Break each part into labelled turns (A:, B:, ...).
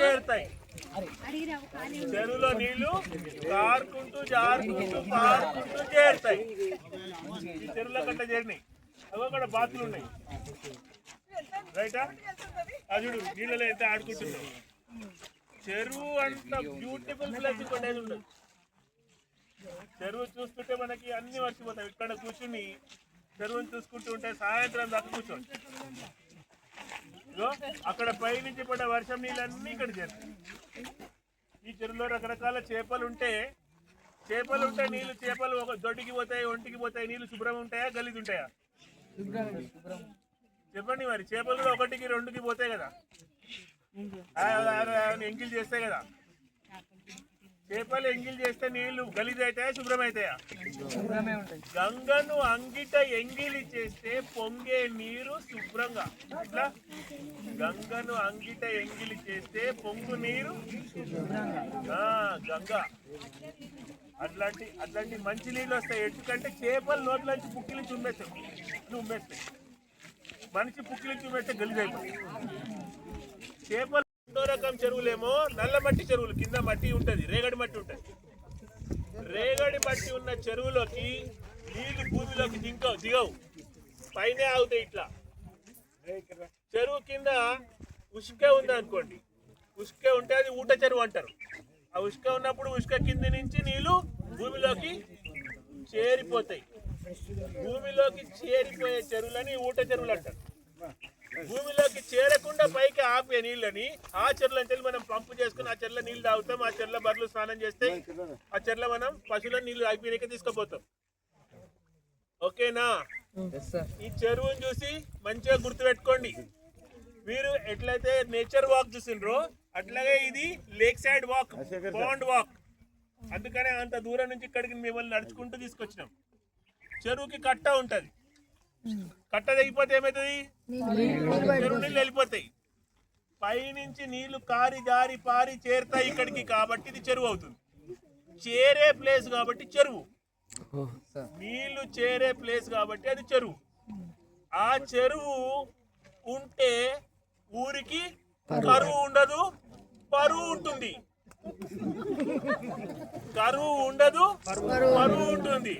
A: చేరుతాయి. చెరువులో నీళ్ళు జారుకుంటూ జారుకుంటూ పారుకుంటూ చేరుతాయి. ఈ చెరువులో కట్ట చేరినాయి. అవి కూడా బాతులు ఉన్నాయి. రైటా అది చూడు నీళ్ళలో అయితే ఆడుకుంటున్నాం. చెరువు అంత బ్యూటిఫుల్ ప్లేస్ ఇక్కడ ఉండదు. చెరువు చూస్తుంటే మనకి అన్ని మర్చిపోతాం. ఇక్కడ కూర్చుని చెరువుని చూసుకుంటూ ఉంటే సాయంత్రం దాకా కూర్చోండి అక్కడ అక్కడ పైనుంచి పడ్డ వర్షం నీళ్ళన్నీ ఇక్కడ చేరుతాయి. ఈ చెరువులో రకరకాల చేపలు ఉంటే చేపలు ఉంటే నీళ్ళు చేపలు ఒక దొడ్డికి పోతాయి ఒంటికి పోతాయి నీళ్ళు శుభ్రం ఉంటాయా గలీజ్ ఉంటాయా? చెప్పండి మరి చేపలు కూడా ఒకటికి రెండుకి పోతాయి కదా? ఆ, ఎంగిల్ చేస్తాయి కదా? చేపలు ఎంగిల్ చేస్తే నీళ్ళు గలీజ్ అవుతాయా శుభ్రం అవుతాయా గంగను అంగిట ఎంగిలి చేస్తే పొంగే నీరు శుభ్రంగా. ఇట్లా గంగను అంగిట ఎంగిలి చేస్తే పొంగు నీరు గంగ. అట్లాంటి అట్లాంటి మంచి నీళ్ళు వస్తాయి. ఎందుకంటే చేపలు నోట్లోంచి పుక్కిలి చుమ్మేస్తాయి. చుమ్మేస్తాయి. మనిషి పుక్కిలి చుమ్మేస్తే గలీజ్ అయిపోతుంది చేపలు రెండో రకం చెరువులేమో నల్ల మట్టి చెరువులు కింద మట్టి ఉంటుంది రేగడి మట్టి ఉంటుంది. రేగడి మట్టి ఉన్న చెరువులోకి నీళ్ళు భూమిలోకి దింకవు దిగవు. పైనే ఆగుతాయి ఇట్లా. చెరువు కింద ఉసుకే ఉంది అనుకోండి. ఉసుకే ఉంటే అది ఊట చెరువు అంటారు. ఆ ఉసుక ఉన్నప్పుడు ఉసుక కింద నుంచి నీళ్ళు భూమిలోకి చేరిపోతాయి. భూమిలోకి చేరిపోయే చెరువులని ఊట చెరువులు అంటారు. భూమిలోకి చేరకుండా పైకి ఆపే నీళ్ళని ఆ చెర్ల మనం పంపు చేసుకుని ఆ చెర్ల నీళ్ళు తాగుతాం ఆ చెర్ల బర్రెలు స్నానం చేస్తే ఆ చెర్ల మనం పశువుల నీళ్ళు ఆగిపోయినాక తీసుకుపోతాం. ఓకేనా? ఈ చెరువుని చూసి మంచిగా గుర్తుపెట్టుకోండి. మీరు ఎట్లయితే నేచర్ వాక్ చూసిండ్రో అట్లాగే ఇది lake side walk bund walk. అందుకనే అంత దూరం నుంచి ఇక్కడికి మిమ్మల్ని నడుచుకుంటూ తీసుకొచ్చినాం. చెరువుకి కట్ట ఉంటది. కట్ట తెగిపోతే ఏమవుతుంది చెరువు నీళ్ళు వెళ్ళిపోతాయి. పైనుంచి నీళ్ళు కారి జారి పారి చేరుతాయి ఇక్కడికి కాబట్టి ఇది చెరువు అవుతుంది. చేరే ప్లేస్ కాబట్టి చెరువు. నీళ్ళు చేరే ప్లేస్ కాబట్టి అది చెరువు. ఆ చెరువు ఉంటే ఊరికి కరువు ఉండదు పరువు ఉంటుంది. కరువు ఉండదు పరువు ఉంటుంది.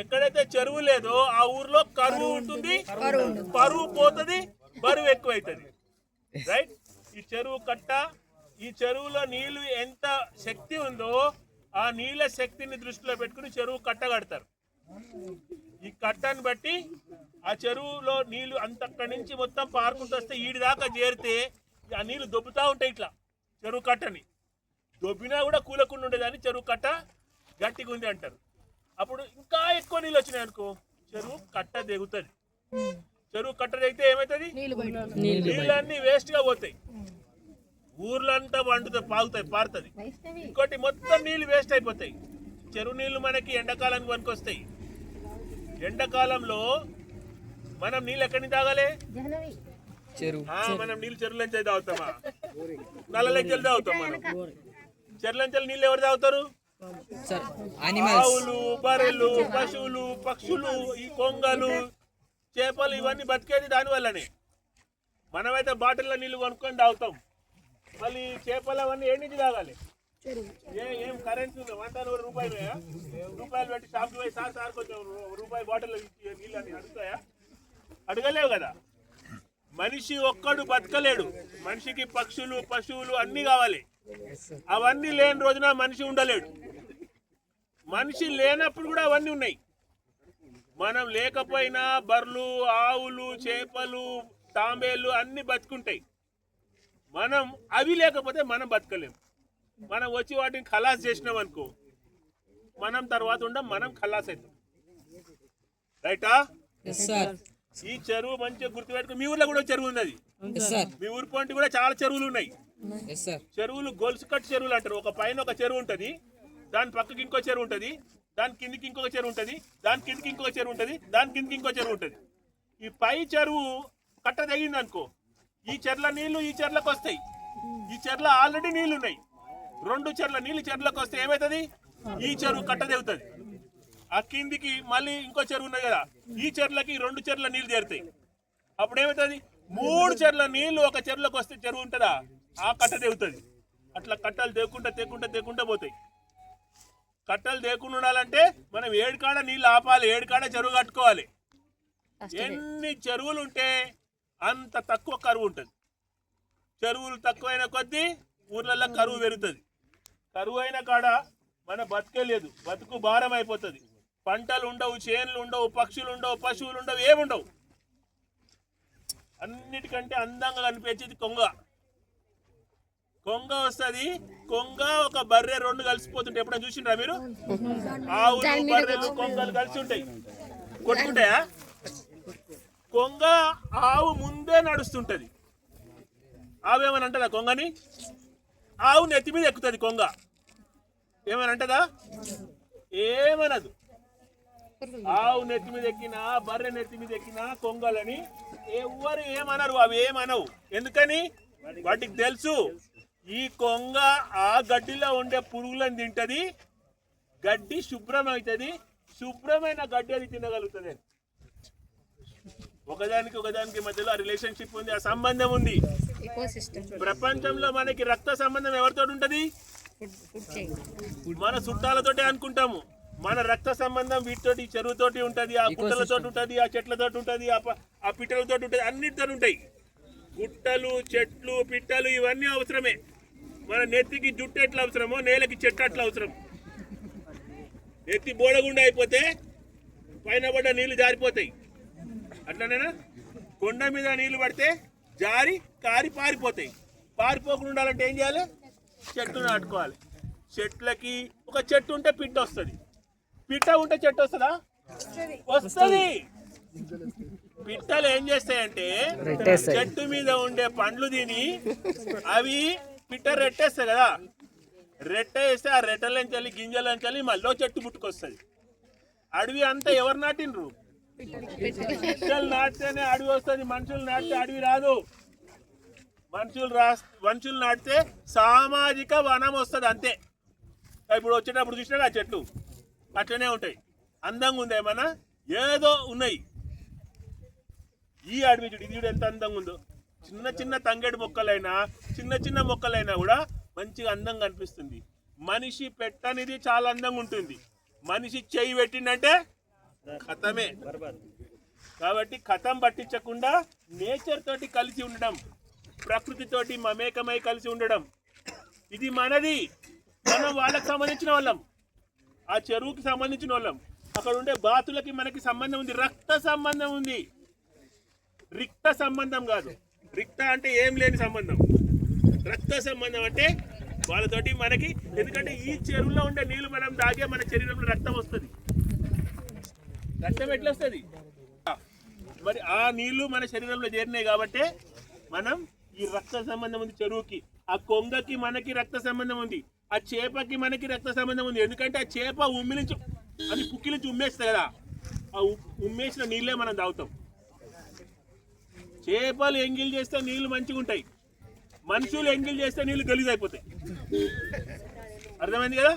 A: ఎక్కడైతే చెరువు లేదో ఆ ఊర్లో కరువు ఉంటుంది పరువు పోతుంది బరువు ఎక్కువైతుంది. రైట్ ఈ చెరువు కట్ట ఈ చెరువులో నీళ్ళు ఎంత శక్తి ఉందో ఆ నీళ్ళ శక్తిని దృష్టిలో పెట్టుకుని చెరువు కట్ట కడతారు. ఈ కట్టను బట్టి ఆ చెరువులో నీళ్ళు అంతక్కడి నుంచి మొత్తం పారుకుంటూ వస్తే ఈడి దాకా చేరితే ఆ నీళ్ళు దొబ్బుతా ఉంటాయి ఇట్లా చెరువు కట్టని. దొబ్బినా కూడా కూలకుండా ఉండేదాన్ని చెరువు కట్ట గట్టిగా ఉంది అంటారు. అప్పుడు ఇంకా ఎక్కువ నీళ్ళు వచ్చినాయి అనుకో చెరువు కట్ట దిగుతుంది చెరువు కట్ట దిగితే ఏమవుతుంది నీళ్ళన్నీ వేస్ట్గా పోతాయి. ఊర్లంతా వండుతాయి పాగుతాయి పారుతుంది. ఇంకోటి మొత్తం నీళ్ళు వేస్ట్ అయిపోతాయి. చెరువు నీళ్ళు మనకి ఎండాకాలానికి పనికొస్తాయి. ఎండాకాలంలో మనం నీళ్ళు ఎక్కడి నుంచి తాగాలి?
B: చెరువు.
A: మనం నీళ్ళు చెరువుల నుంచి తాగుతామా? నల్ల నుంచి తాగుతాం మనం. చెరువుల నుంచి నీళ్ళు ఎవరు తాగుతారు? ఆవులు బర్రెలు పశువులు పక్షులు ఈ కొంగలు చేపలు ఇవన్నీ బతికేది దాని వల్లనే. మనమైతే బాటిల్లో నీళ్ళు కొనుక్కొని తాగుతాం. మళ్ళీ చేపలు అవన్నీ ఏ నుంచి తాగాలి? ఏ ఏం కరెంట్ ఉందా? వంద నూరు రూపాయలు. రూపాయలు పెట్టి షాప్కి పోయి సార్ సార్ కొంచెం రూపాయి బాటిల్ నీళ్ళు అని అడుగుతాయా? అడగలేవు కదా. మనిషి ఒక్కడు బతకలేడు. మనిషికి పక్షులు పశువులు అన్నీ కావాలి. అవన్నీ లేని రోజున మనిషి ఉండలేడు. మనిషి లేనప్పుడు కూడా అవన్నీ ఉన్నాయి. మనం లేకపోయినా బర్రెలు ఆవులు చేపలు తాంబేలు అన్ని బతుకుంటాయి. మనం అవి లేకపోతే మనం బతకలేం. మనం వచ్చి వాటిని ఖలాస్ చేసినాం అనుకో మనం తర్వాత ఉండం మనం ఖలాస్ అవుతాం. రైటా? ఈ చెరువు మంచిగా గుర్తుపెట్టుకో మీ ఊర్లో కూడా చెరువు ఉన్నది. మీ ఊరి పొంటి కూడా చాలా చెరువులు ఉన్నాయి. చెరువులు గొలుసు కట్టు చెరువులు అంటారు. ఒక పైన ఒక చెరువు ఉంటుంది. దాని పక్కకి ఇంకో చెరువు ఉంటుంది. దాని కిందికి ఇంకొక చెరువు ఉంటుంది. దాని కిందికి ఇంకొక చెరువు ఉంటుంది. దాని కిందికి ఇంకో చెరువు ఉంటుంది. ఈ పై చెరువు కట్ట తగింది అనుకో ఈ చెర్ల నీళ్ళు ఈ చెర్లకు వస్తాయి. ఈ చెర్ల ఆల్రెడీ నీళ్ళు ఉన్నాయి రెండు చెర్ల నీళ్ళు చెర్లకు వస్తే ఏమవుతుంది ఈ చెరువు కట్ట తెగుతుంది ఆ కిందికి మళ్ళీ ఇంకో చెరువు ఉన్నది కదా ఈ చెర్లకి రెండు చెర్ల నీళ్ళు చేరుతాయి. అప్పుడు ఏమవుతుంది మూడు చెర్ల నీళ్ళు ఒక చెరువులోకి వస్తే చెరువు ఉంటుందా? ఆ కట్ట తెగుతుంది అట్లా కట్టలు తేకుంటా తేకుంటా తేకుంటా పోతాయి. కట్టలు తేకుండా ఉండాలంటే మనం ఏడుకాడ నీళ్ళు ఆపాలి ఏడుకాడ చెరువు కట్టుకోవాలి. ఎన్ని చెరువులు ఉంటే అంత తక్కువ కరువు ఉంటుంది. చెరువులు తక్కువైన కొద్దీ ఊర్లలో కరువు పెరుగుతుంది. కరువు అయిన కాడ మన బతికే లేదు బతుకు భారం అయిపోతుంది. పంటలు ఉండవు చేన్లు ఉండవు పక్షులు ఉండవు పశువులు ఉండవు ఏముండవు. అన్నిటికంటే అందంగా కనిపించేది కొంగ. కొంగ వస్తుంది. కొంగ ఒక బర్రె రెండు కలిసిపోతుంటాయి. ఎప్పుడైనా చూసిండ్రా మీరు? ఆవులు బర్రెలు కొంగలు కలిసి ఉంటాయి కొట్టుకుంటాయా? కొంగ ఆవు ముందే నడుస్తుంటది. ఆవు ఏమని అంటదా కొంగని? ఆవు నెత్తి మీద ఎక్కుతుంది కొంగ. ఏమని అంటదా? ఏమనదు. ఆవు నెత్తి మీద ఎక్కినా బర్రె నెత్తి మీద ఎక్కినా కొంగలని ఎవ్వరు ఏమనరు. అవి ఏమనవు. ఎందుకని? వాటికి తెలుసు. ఈ కొంగ ఆ గడ్డిలో ఉండే పురుగులను తింటది. గడ్డి శుభ్రం అవుతుంది శుభ్రమైన గడ్డి అది తినగలుగుతుంది. ఒకదానికి ఒకదానికి మధ్యలో ఆ రిలేషన్షిప్ ఉంది ఆ సంబంధం ఉంది. ప్రపంచంలో మనకి రక్త సంబంధం ఎవరితో ఉంటది? మన చుట్టాలతోటి అనుకుంటాము. మన రక్త సంబంధం వీటితోటి చెరువుతోటి ఉంటది ఆ గుట్టలతో ఉంటది ఆ చెట్లతోటి ఉంటది ఆ ప- ఆ పిట్టలతో ఉంటది అన్నిటితో ఉంటాయి. గుట్టలు చెట్లు పిట్టలు ఇవన్నీ అవసరమే. మన నెత్తికి జుట్టు ఎట్లా అవసరమో నేలకి చెట్టు అట్లా అవసరం. నెత్తి బోడగుండా అయిపోతే పైన పడ్డ నీళ్ళు జారిపోతాయి. అట్లనేనా? కొండ మీద నీళ్ళు పడితే జారి కారి పారిపోతాయి. పారిపోకుండా ఉండాలంటే ఏం చేయాలి? చెట్టు నాటుకోవాలి. చెట్లకి ఒక చెట్టు ఉంటే పిట్ట వస్తుంది. పిట్ట ఉంటే చెట్టు వస్తుందా? వస్తుంది. పిట్టలు ఏం చేస్తాయంటే చెట్టు మీద ఉండే పండ్లు తిని అవి పిట్ట రెట్టేస్తాయి కదా? రెట్ట వేస్తే ఆ రెట్టలంచెల్లి గింజలంచెల్లి మళ్ళీ చెట్టు పుట్టుకొస్తుంది. అడవి అంతా ఎవరు నాటిండ్రు? పిట్టలు నాటితేనే అడవి వస్తుంది మనుషులు నాటితే అడవి రాదు. మనుషులు రా మనుషులు నాటితే సామాజిక వనం వస్తుంది అంతే. ఇప్పుడు వచ్చేటప్పుడు చూసినా ఆ చెట్లు అట్లనే ఉంటాయి. అందంగా ఉంది ఏమన్నా? ఏదో ఉన్నాయి. ఈ అడవి చూడు ఇది చూడు ఎంత అందంగా ఉందో. చిన్న చిన్న తంగేడు మొక్కలైనా చిన్న చిన్న మొక్కలైనా కూడా మంచిగా అందంగా అనిపిస్తుంది. మనిషి పెట్టనిది చాలా అందంగా ఉంటుంది. మనిషి చేయి పెట్టిందంటే కథమే. కాబట్టి కథం పట్టించకుండా నేచర్ తోటి కలిసి ఉండడం ప్రకృతితోటి మమేకమై కలిసి ఉండడం ఇది మనది. మనం వాళ్ళకి సంబంధించిన వాళ్ళం. ఆ చెరువుకి సంబంధించిన వాళ్ళం. అక్కడ ఉండే బాతులకి మనకి సంబంధం ఉంది. రక్త సంబంధం ఉంది. రిక్త సంబంధం కాదు. రిక్త అంటే ఏం లేని సంబంధం. రక్త సంబంధం అంటే వాళ్ళతోటి మనకి ఎందుకంటే ఈ చెరువులో ఉండే నీళ్ళు మనం తాగే మన శరీరంలో రక్తం వస్తుంది. రక్తం ఎట్లా వస్తుంది? మరి ఆ నీళ్ళు మన శరీరంలో చేరినాయి కాబట్టి మనం ఈ రక్త సంబంధం ఉంది చెరువుకి ఆ కొంగకి మనకి రక్త సంబంధం ఉంది ఆ చేపకి మనకి రక్త సంబంధం ఉంది. ఎందుకంటే ఆ చేప ఉమ్మి నుంచి అది పుక్కి నుంచి ఉమ్మేస్తుంది కదా. ఆ ఉమ్మేసిన నీళ్ళే మనం తాగుతాం. చేపలు ఎంగిల్ చేస్తే నీళ్ళు మంచిగా ఉంటాయి. మనుషులు ఎంగిల్ చేస్తే నీళ్ళు గలీజ్ అయిపోతాయి అర్థమైంది కదా?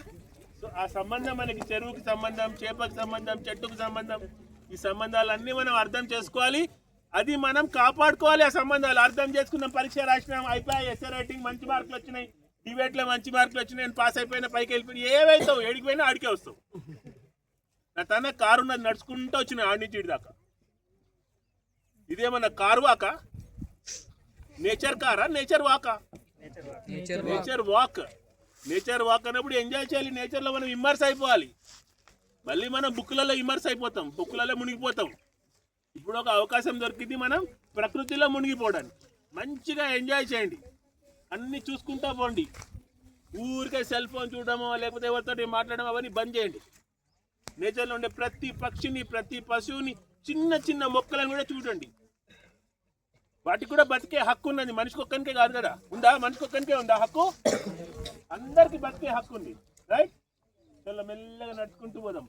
A: సో ఆ సంబంధం మనకి చెరువుకి సంబంధం చేపకి సంబంధం చెట్టుకు సంబంధం ఈ సంబంధాలన్నీ మనం అర్థం చేసుకోవాలి. అది మనం కాపాడుకోవాలి ఆ సంబంధాలు. అర్థం చేసుకున్నాం పరీక్ష రాసినాం అయిపోయి ఎస్ఏ రైటింగ్ మంచి మార్కులు వచ్చినాయి. డిబేట్ మంచి మార్కులు వచ్చినాయి నేను పాస్ అయిపోయినా పైకి వెళ్ళిపోయినా ఏవైతావు ఏడికి పోయినా ఆడికే వస్తావు. నా తన కారు ఉన్నది నడుచుకుంటూ వచ్చిన ఆడి నుంచి దాకా. ఇదేమన్నా కారు వాక? నేచర్ కారా? Nature Vaka?
B: Nature
A: walk. Nature walk. అన్నప్పుడు ఎంజాయ్ చేయాలి. నేచర్లో మనం ఇమ్మర్స్ అయిపోవాలి. మళ్ళీ మనం బుక్లలో ఇమ్మర్స్ అయిపోతాం. బుక్లలో మునిగిపోతాం. ఇప్పుడు ఒక అవకాశం దొరికింది మనం ప్రకృతిలో మునిగిపోవడానికి. మంచిగా ఎంజాయ్ చేయండి. అన్ని చూసుకుంటా పోండి. ఊరికే సెల్ ఫోన్ చూడడమో లేకపోతే ఎవరితో మాట్లాడడం అవన్నీ బంద్ చేయండి. నేచర్లో ఉండే ప్రతి పక్షిని ప్రతి పశువుని చిన్న చిన్న మొక్కలను కూడా చూడండి. వాటికి కూడా బతికే హక్కు ఉన్నది. మనిషికి ఒక్కనికే కాదు కదా. ఉందా? మనిషికి ఒక్కనికే ఉందా హక్కు? అందరికి బతికే హక్కు ఉంది. రైట్ చాలా మెల్లగా నడుచుకుంటూ పోదాం.